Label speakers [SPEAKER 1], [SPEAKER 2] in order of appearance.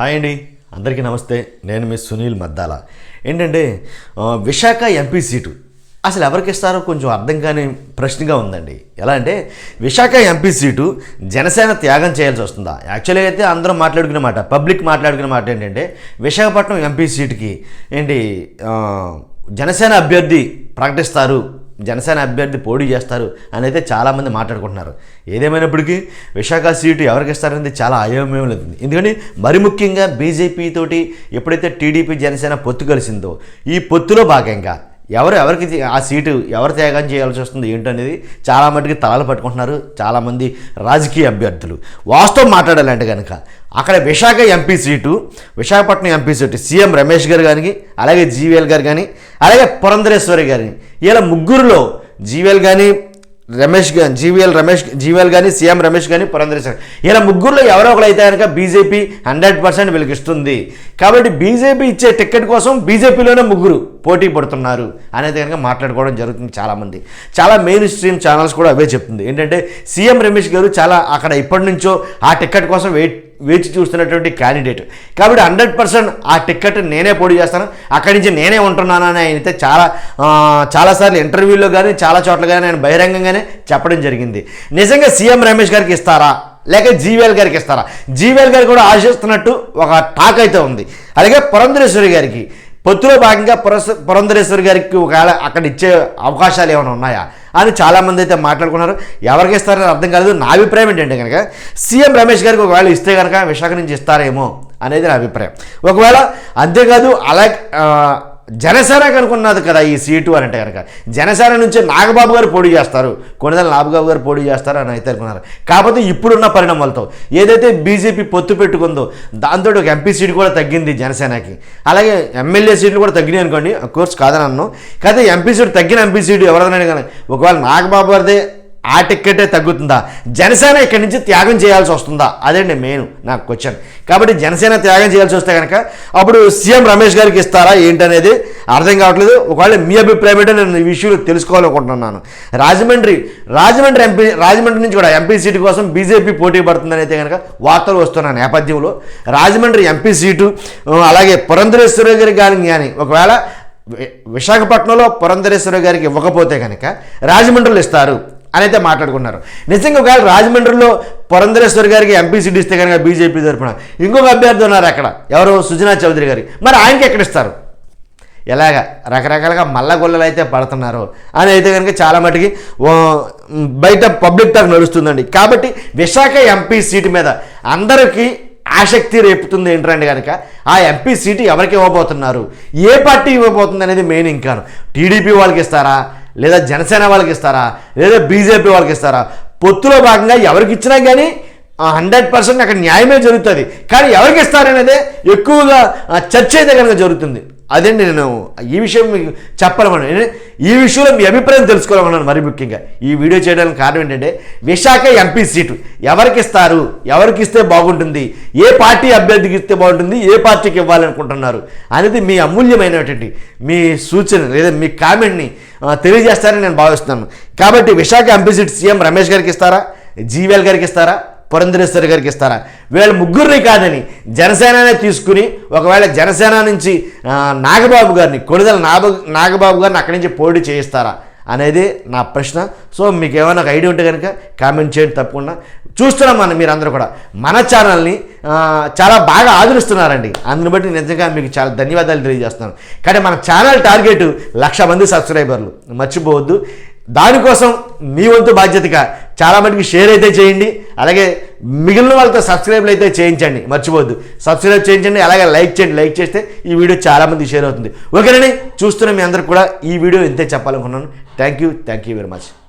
[SPEAKER 1] Hi అండి. అందరికీ నమస్తే. నేను మీ సునీల్ మద్దాల. ఏంటంటే విశాఖ ఎంపీ సీటు. అసలు ఎవరికి ఇస్తారో కొంచెం అర్థం కాని ప్రశ్నగా ఉందండి. ఎలా అంటే విశాఖ ఎంపీ సీటు జనసేన త్యాగం చేయాల్సి వస్తుందా? యాక్చువల్గా అయితే అందరం మాట్లాడుకునే మాట పబ్లిక్ మాట్లాడుకునే మాట ఏంటంటే విశాఖపట్నం ఎంపీ సీటుకి ఏంటి జనసేన అభ్యర్థి ప్రకటిస్తారు జనసేన అభ్యర్థి పోటీ చేస్తారు అని అయితే చాలామంది మాట్లాడుకుంటున్నారు. ఏదేమైనప్పటికీ విశాఖ సీటు ఎవరికి ఇస్తారనేది చాలా అయోమయం లేదు ఎందుకంటే మరి ముఖ్యంగా బీజేపీ తోటి ఎప్పుడైతే టీడీపీ జనసేన పొత్తు కలిసిందో ఈ పొత్తులో భాగంగా ఎవరు ఎవరికి ఆ సీటు ఎవరు త్యాగం చేయాల్సి వస్తుంది ఏంటనేది చాలా మటుకు తలలు పట్టుకుంటున్నారు. చాలామంది రాజకీయ అభ్యర్థులు. వాస్తవం మాట్లాడాలంటే కనుక అక్కడ Visakha MP seat Visakhapatnam MP seat CM Ramesh గారు కానీ అలాగే జీవీఎల్ గారు కానీ అలాగే పురంధరేశ్వరి గారిని. ఇలా ముగ్గురులో జీవీఎల్ కానీ రమేష్గా జీవీఎల్ రమేష్ జీవీఎల్ కానీ సీఎం రమేష్ కానీ పురంధరేశ్వరి ఇలా ముగ్గురులో ఎవరో ఒకరు అయితే కనుక బీజేపీ హండ్రెడ్ పర్సెంట్ వీళ్ళకి ఇస్తుంది. కాబట్టి బీజేపీ ఇచ్చే టికెట్ కోసం బీజేపీలోనే ముగ్గురు పోటీ పడుతున్నారు అనేది కనుక మాట్లాడుకోవడం జరుగుతుంది చాలామంది. చాలా మెయిన్ స్ట్రీమ్ ఛానల్స్ కూడా అవే చెప్తుంది. ఏంటంటే సీఎం రమేష్ గారు చాలా అక్కడ ఇప్పటి నుంచో ఆ టికెట్ కోసం వెయిట్ వేచి చూస్తున్నటువంటి క్యాండిడేట్ కాబట్టి హండ్రెడ్ పర్సెంట్ ఆ టికెట్ నేనే పోటీ చేస్తాను. అక్కడి నుంచి నేనే ఉంటున్నానని ఆయన అయితే చాలా చాలాసార్లు ఇంటర్వ్యూలో కానీ చాలా చోట్ల కానీ ఆయన బహిరంగంగానే చెప్పడం జరిగింది. నిజంగా సీఎం రమేష్ గారికి ఇస్తారా? లేక జీవేల్ గారికి ఇస్తారా? జీవేల్ గారు కూడా ఆశిస్తున్నట్టు ఒక టాక్ అయితే ఉంది. అలాగే పురంధరేశ్వరి గారికి. పొత్తులో భాగంగా పురస్ పురంధరేశ్వరి గారికి ఒకవేళ అక్కడ ఇచ్చే అవకాశాలు ఏమైనా ఉన్నాయా? అని చాలామంది అయితే మాట్లాడుకున్నారు. ఎవరికి ఇస్తారని అర్థం కాలేదు. నా అభిప్రాయం ఏంటంటే కనుక సీఎం రమేష్ గారికి ఒకవేళ ఇస్తే కనుక విశాఖ నుంచి ఇస్తారేమో అనేది నా అభిప్రాయం. ఒకవేళ అంతేకాదు అలా జనసేన కనుకున్నది కదా ఈ సీటు అని అంటే కనుక. జనసేన నుంచి నాగబాబు గారు పోటీ చేస్తారు. కొనిదల నాగబాబు గారు పోటీ చేస్తారు అని అయితే అనుకున్నారు. కాకపోతే ఇప్పుడున్న పరిణామాలతో ఏదైతే బీజేపీ పొత్తు పెట్టుకుందో దాంతో ఒక ఎంపీ సీటు కూడా తగ్గింది జనసేనకి. అలాగే ఎమ్మెల్యే సీట్లు కూడా తగ్గినాయి అనుకోండి కోర్స్ కాదని అన్నాను కాకపోతే ఎంపీ సీటు తగ్గిన ఎంపీ సీటు ఎవరిదైనా కానీ ఒకవేళ నాగబాబు గారిదే ఆ టిక్కెటే తగ్గుతుందా? జనసేన ఇక్కడి నుంచి త్యాగం చేయాల్సి వస్తుందా? అదండి మెయిన్ నాకు క్వశ్చన్. కాబట్టి జనసేన త్యాగం చేయాల్సి వస్తే కనుక అప్పుడు సీఎం రమేష్ గారికి ఇస్తారా ఏంటనేది అర్థం కావట్లేదు. ఒకవేళ మీ అభిప్రాయం ఏంటో నేను ఈ విషయంలో తెలుసుకోవాలనుకుంటున్నాను రాజమండ్రి రాజమండ్రి ఎంపీ రాజమండ్రి నుంచి కూడా ఎంపీ సీటు కోసం బీజేపీ పోటీ పడుతుందని అయితే కనుక వార్తలు వస్తున్న నేపథ్యంలో రాజమండ్రి ఎంపీ సీటు అలాగే పురంధరేశ్వరి గారి కానీ కానీ ఒకవేళ విశాఖపట్నంలో పురంధరేశ్వరి గారికి ఇవ్వకపోతే కనుక రాజమండ్రిలో ఇస్తారు. అని అయితే మాట్లాడుకున్నారు నిజంగా ఒకవేళ రాజమండ్రిలో పురంధరేశ్వర్ గారికి ఎంపీ సీట్ ఇస్తే కనుక బీజేపీ తరఫున ఇంకొక అభ్యర్థి ఉన్నారు అక్కడ. ఎవరు? సుజనా చౌదరి గారి. మరి ఆయనకి ఎక్కడ ఇస్తారు? ఎలాగ? రకరకాలుగా మల్లగొల్లలు అయితే పడుతున్నారు. అని అయితే కనుక చాలా మటుకి బయట పబ్లిక్ టాక్ నడుస్తుందండి. కాబట్టి విశాఖ ఎంపీ సీటు మీద అందరికీ ఆసక్తి రేపుతుంది ఏంటంటే కనుక ఆ ఎంపీ సీటు ఎవరికి ఇవ్వబోతున్నారు? ఏ పార్టీ ఇవ్వబోతుంది అనేది మెయిన్ ఇంకాను. టీడీపీ వాళ్ళకి ఇస్తారా? లేదా జనసేన వాళ్ళకి ఇస్తారా? లేదా బీజేపీ వాళ్ళకి ఇస్తారా? పొత్తులో భాగంగా ఎవరికి ఇచ్చినా కానీ హండ్రెడ్ పర్సెంట్ అక్కడ న్యాయమే జరుగుతుంది. కానీ ఎవరికి ఇస్తారనేదే ఎక్కువగా చర్చ అయితే కనుక జరుగుతుంది. అదండి నేను ఈ విషయం మీకు చెప్పాలమని ఈ విషయంలో మీ అభిప్రాయం తెలుసుకోవాలన్నాను మరి ముఖ్యంగా. ఈ వీడియో చేయడానికి కారణం ఏంటంటే విశాఖ ఎంపీ సీటు. ఎవరికి ఇస్తారు? ఎవరికి ఇస్తే బాగుంటుంది? ఏ పార్టీ అభ్యర్థికి ఇస్తే బాగుంటుంది? ఏ పార్టీకి ఇవ్వాలనుకుంటున్నారు? అనేది మీ అమూల్యమైనటువంటి మీ సూచన లేదా మీ కామెంట్ని తెలియజేస్తారని నేను భావిస్తున్నాను. కాబట్టి Visakha MP seat CM Ramesh గారికి ఇస్తారా? జీవీఎల్ గారికి ఇస్తారా? పురంధరేశ్వరి గారికి ఇస్తారా? వీళ్ళ ముగ్గురిని కాదని జనసేననే తీసుకుని ఒకవేళ జనసేన నుంచి నాగబాబు గారిని కొడుదల నాగ నాగబాబు గారిని అక్కడి నుంచి పోటీ చేయిస్తారా అనేది నా ప్రశ్న. సో మీకు ఏమైనా ఒక ఐడియా ఉంటే కనుక కామెంట్ చేయండి తప్పకుండా. చూస్తున్నాం మనం మీరందరూ కూడా. మన ఛానల్ని చాలా బాగా ఆదరిస్తున్నారండి. అందుని బట్టి నిజంగా మీకు చాలా ధన్యవాదాలు తెలియజేస్తున్నాను. కానీ మన ఛానల్ టార్గెట్ లక్ష మంది సబ్స్క్రైబర్లు. మర్చిపోవద్దు. దానికోసం మీ వంతు బాధ్యతగా చాలా మటుకు షేర్ అయితే చేయండి. అలాగే మిగిలిన వాళ్ళతో సబ్స్క్రైబ్లు అయితే చేయించండి. మర్చిపోవద్దు. సబ్స్క్రైబ్ చేయించండి. అలాగే లైక్ చేయండి. లైక్ చేస్తే ఈ వీడియో చాలామంది షేర్ అవుతుంది. ఓకేనండి. చూస్తున్న మీ అందరికి కూడా ఈ వీడియో ఇంతే చెప్పాలనుకున్నాను thank you. Thank you very much.